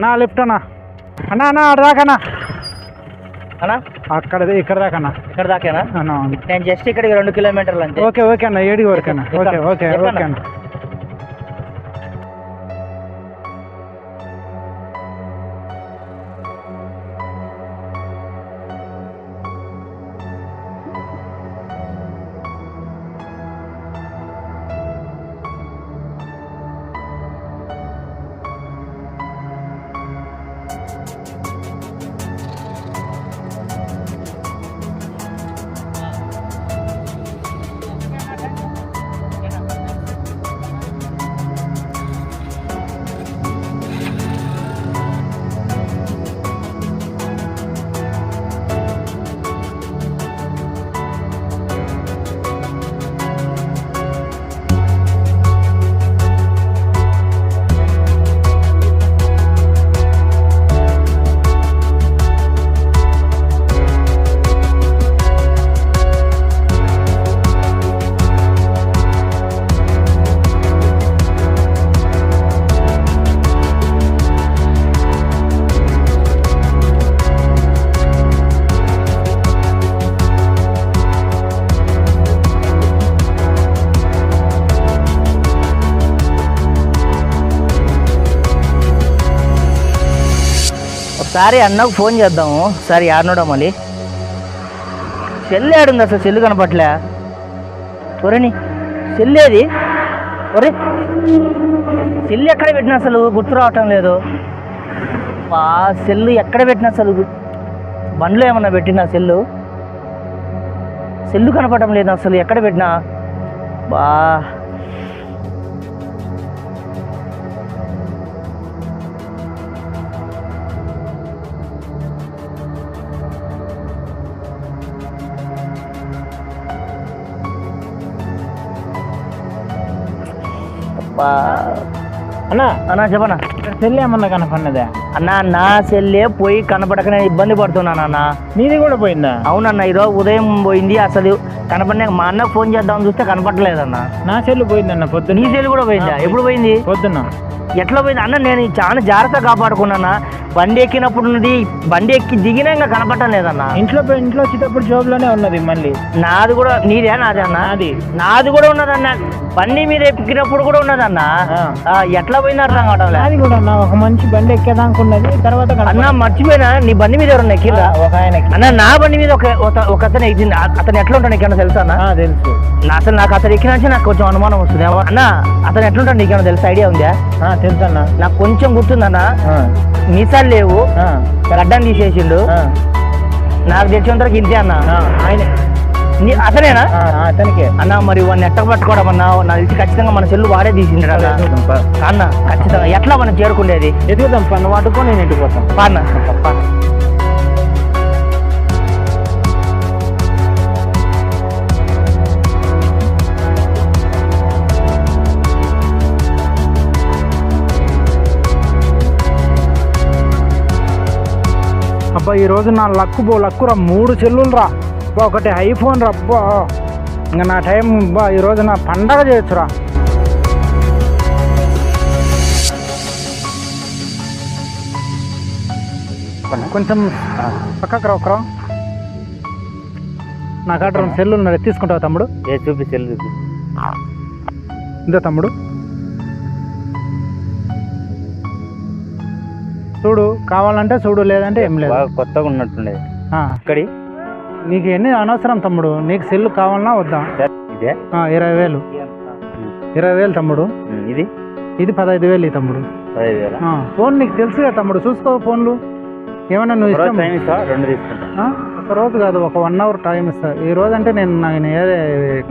అన్నా లిఫ్ట్ అన్నా. అన్నా అన్నా అక్కడ దాకన్నా అన్నా. అక్కడ ఇక్కడ దాకన్నా ఇక్కడ దాకేనా. నేను జస్ట్ ఇక్కడికి రెండు కిలోమీటర్లు అంతే. ఓకే ఓకే అన్న. ఏడి వరకు అన్న ఓకే ఓకే? ఓకే అన్న. సారీ అన్నకు ఫోన్ చేద్దాము. సారీ ఆడనోడా మళ్ళీ. సెల్ ఏడుంది అసలు సెల్లు కనపట్లే. ఒరేని సెల్ ఏది? ఒరే సెల్ ఎక్కడ పెట్టిన అసలు గుర్తు రావటం లేదు. బా సెల్లు ఎక్కడ పెట్టినా అసలు బండ్లో ఏమన్నా పెట్టినా సెల్లు? సెల్లు కనపడటం లేదు అసలు ఎక్కడ పెట్టినా. బా. అన్నా అన్నా చెప్పనా? సెల్ ఏమన్నా కనపడినదే? అన్నా నా సెల్లే పోయి కనపడక నేను ఇబ్బంది పడుతున్నాను అన్న. నీది కూడా పోయిందా? అవునన్న ఈరోజు ఉదయం పోయింది అసలు కనపడిన మా అన్నకు ఫోన్ చేద్దామని చూస్తే కనపడలేదన్న. నా సెల్ పోయిందన్న నీ పొద్దున్న సెల్ కూడా పోయిందా? ఎప్పుడు పోయింది? పొద్దున్న. ఎట్లా పోయింది? అన్న నేను చాలా జాగ్రత్త కాపాడుకున్నానా బండి ఎక్కినప్పుడు నుండి బండి ఎక్కి దిగినా ఇంకా కనపడటం లేదన్న. ఇంట్లో ఇంట్లో వచ్చేటప్పుడు జోబులోనే ఉన్నది మళ్ళీ. నాది కూడా నీదే నాదే అన్న? నాది. నాది కూడా ఉన్నదన్న. బండి మీద ఎక్కినప్పుడు కూడా ఉన్నదన్న. ఎట్లా పోయింది అర్థం లేదు నాది కూడా అన్న ఒక మంచి బండి ఎక్కేదానికి ఉన్నది తర్వాత అన్న మర్చిపోయినా? నీ బండి మీద ఎవరన్నా ఎక్కిందా ఒక ఆయనకి అన్న నా బండి మీద ఒక అతను ఎక్కింది అతను ఎట్లా ఉంటాడు నీకేమన్నా తెలుసా అన్న? తెలుసు. నా- అసలు నాకు అతను ఎక్కినా నాకు కొంచెం అనుమానం వస్తుంది. అన్న అతను ఎట్లుంటాడు నీకేమైనా తెలుసా? ఐడియా ఉందా? తెలుసు అన్న. నాకు కొంచెం గుర్తుందన్న. మీసాలు లేవు. గడ్డం తీసేసిండు. నాకు తెలిసినంత వరకు ఇంతే అన్న. ఆయన. నీ అతనేనా? అతనికే. అన్న మరి వాడిని ఎట్ట పట్టుకోవడం అన్న? నాకు తెలిసి ఖచ్చితంగా మన చెల్లు వాడే తీసిండు అన్న. ఖచ్చితంగా. ఎట్లా మనం చేరుకునేది ఎదుగుదాం పా నువ్వు అడ్డుకో నేను ఇంటికి పోతాం. అన్న. అబ్బా ఈ రోజు నా లక్కు బో లక్కు రా మూడు చెల్లులు రా. అబ్బా ఒకటి ఐఫోన్ రా అబ్బా. ఇంకా నా టైం బా ఈ రోజు నా పండగ చేయొచ్చురా కొంచెం పక్కకు రా ఒకరా నా కాడ రెండు సెల్లు ఉన్నాయి తీసుకుంటావా తమ్ముడు? ఏ చూపి చెల్లు ఇదే తమ్ముడు. చూడు కావాలంటే చూడు లేదంటే ఏం లేదు. బాగా కొత్తగా ఉన్నట్టుండే. ఆ, ఇక్కడి? నీకు ఎన్ని అనవసరం తమ్ముడు? నీకు సెల్లు కావాలన్నా వద్దా? ఇదే? ఆ, ఇరవై వేలు. ఇరవై వేలు తమ్ముడు. ఉమ్, ఇది? ఇది పదహైదు వేలు ఈ తమ్ముడు. పదహైదు వేల? ఆ, ఫోన్ నీకు తెలుసుగా తమ్ముడు చూసుకో ఫోన్లు. ఏమన్నా నువ్వు ఒక రోజు ఇష్టం? టైం ఇస్తా రెండు తీసుకుంటా. ఆ? ఒక రోజు కాదు ఒక వన్ అవర్ టైం ఇస్తా. ఈ రోజు అంటే నేను నేను ఏరే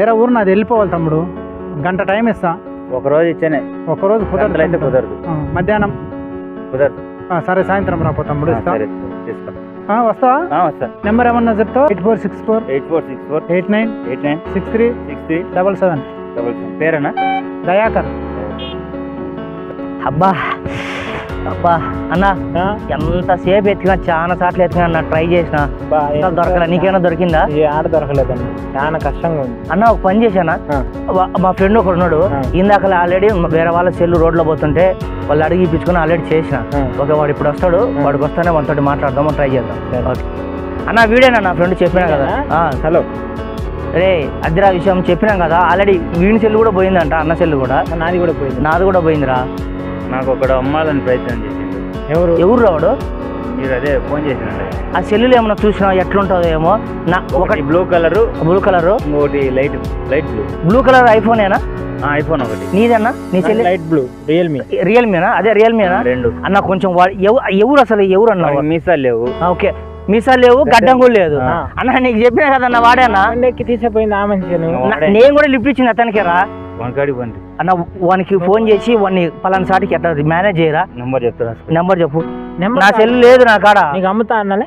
ఏరే ఊరు నాది వెళ్ళిపోవాలి తమ్ముడు. గంట టైం ఇస్తా. ఒక రోజు ఇచ్చేనే. ఒక రోజు గంటలు అయితే కుదరదు కుదరదు. ఆ, మధ్యాహ్నం. కుదరదు. సరే సాయంత్రం రాపో తమ్ముడు ఇస్తా తీసుకో. వస్తావా? వస్తా. నెంబర్ ఏమన్నా చెప్తావు? Eight four six four. Eight four six four. Eight nine. Eight nine. Six three. Six three. Double seven. Double seven. పేరేనా? Dayakar. అబ్బా. అబ్బా అన్న? ఎంతసేపు ఎత్తినా చాలా సార్లు ఎత్తినా అన్న ట్రై చేసిన. దొరకలే. నీకేమైనా దొరికిందా? ఆడ దొరకలేదండి చాలా కష్టంగా ఉంది. అన్న ఒక పని చేశానా? మా ఫ్రెండ్ ఒకడు ఉన్నాడు. ఇందాక ఆల్రెడీ వేరే వాళ్ళ సెల్లు రోడ్లో పోతుంటే వాళ్ళు అడిగి ఇప్పించుకుని ఆల్రెడీ చేసిన. ఓకే వాడు ఇప్పుడు వస్తాడు. వాడికి వస్తానే మనతో మాట్లాడదాం ట్రై చేద్దాం. ఓకే. అన్న వీడేనా నా ఫ్రెండ్? చెప్పినా కదా? హలో. రే అద్దెరా విషయం చెప్పినాం కదా? ఆల్రెడీ వీడి సెల్లు కూడా పోయిందంట అన్న సెల్లు కూడా. నాది కూడా పోయింది. నాది కూడా పోయిందిరా. నాకు ఒకడు అమ్మాలని ప్రయత్నం చేసిండు. ఎవరు? ఎవరు రావడు? మీరు అదే ఫోన్ చేసినండి. ఆ సెల్లులు ఏమన్నా చూసినా ఎట్లుంటుందో ఏమో? నా ఒకటి బ్లూ కలర్ బ్లూ కలర్. ఇంకోటి light light blue. Blue colour ఐఫోనేనా? IPhone ఒకటి. నీదన్నా నీ సెల్ లైట్ బ్లూ రియల్మీ. రియల్మీనా? అదే రియల్మీనా? రెండు. అన్న కొంచెం ఎవరు అసలు ఎవరు అన్న? మీసాలు లేవు. ఓకే. మీసాలు లేవు గడ్డం. కూడా లేదు. అన్న నీకు చెప్పినా కదన్న వాడేనా తీసిపోయింది ఆ మనిషిను వాడే. నా- నేను కూడా లిఫ్ట్ ఇచ్చిన అతనికి రా వంకాడి బండి అన్న వానికి ఫోన్ చేసి వాడిని పలానా సాటికి ఎట్లా మేనేజ్ చేయరా? నెంబర్ చెప్తారా నెంబర్ చెప్పు. నా సెల్ లేదు నా కాడ. నీకు అమ్ముతా అన్నలే?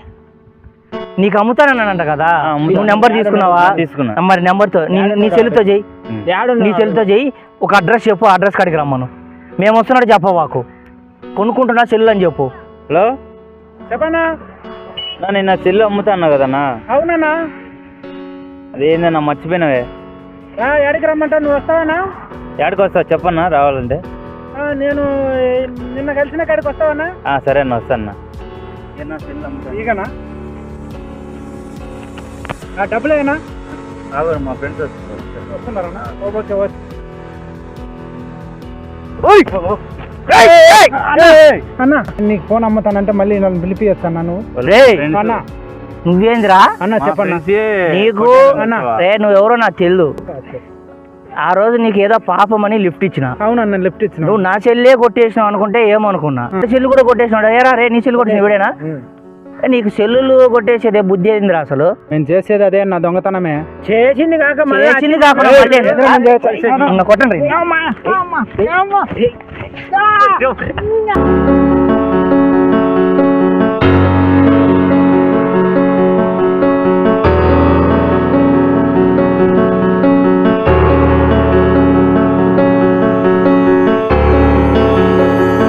నీకు అమ్ముతానన్నానంట కదా. నువ్వు నెంబర్ తీసుకున్నావా? తీసుకున్నా. మరి నెంబర్తో నీ నీ సెల్తో చెయ్యి. ఉమ్. నీ సెల్తో చెయ్యి. ఒక అడ్రస్ చెప్పు అడ్రస్ కాడికి రమ్మను. మేము వస్తున్నట్టు చెప్పవాకు కొనుక్కుంటున్నా సెల్ అని చెప్పు. హలో? చెప్పనా? నా నేను నా సెల్ అమ్ముతా అన్నా కదన్నా? అవునన్నా. అదేందన్నా మర్చిపోయినవే. ఎక్కడికి రమ్మంటా నువ్వు వస్తావనా ఎక్కడికి వస్తావు? చెప్పన్నా? రావాలంటే? ఆ, నేను నిన్న కలిసిన కాడికి వస్తావనా ఆ, సరే అన్న వస్తాను ఈగనా? ఆ, డబ్బులేనా? మా ఫ్రెండ్స్ వస్తున్నారన్నా? ఓకే ఓకే అన్న నీకు ఫోన్ అమ్ముతానంటే మళ్ళీ నన్ను పిలిపియొచ్చా నువ్వు? రేయ్, అన్న నువ్వేందిరా అన్న చెప్పన్నా. నీకు అన్న. రే నువ్వెవరో నాకు తెలియదు ఆ రోజు నీకు ఏదో పాపమని లిఫ్ట్ ఇచ్చిన అవునన్న లిఫ్ట్ ఇచ్చిన నువ్వు నా చెల్లే కొట్టేసినావు అనుకుంటే ఏమనుకున్నా నా చెల్లు కూడా కొట్టేసినాడు ఏరా రే నీ చెల్లు కొట్టేసిన వీడేనా ఏ, నీకు సెల్లులు కొట్టేసేదే బుద్ధి ఏందిరా అసలు నేను చేసేది అదే నా దొంగతనమే చేసింది కాక చేసింది కాకుండా? ఇంకా కొట్టండి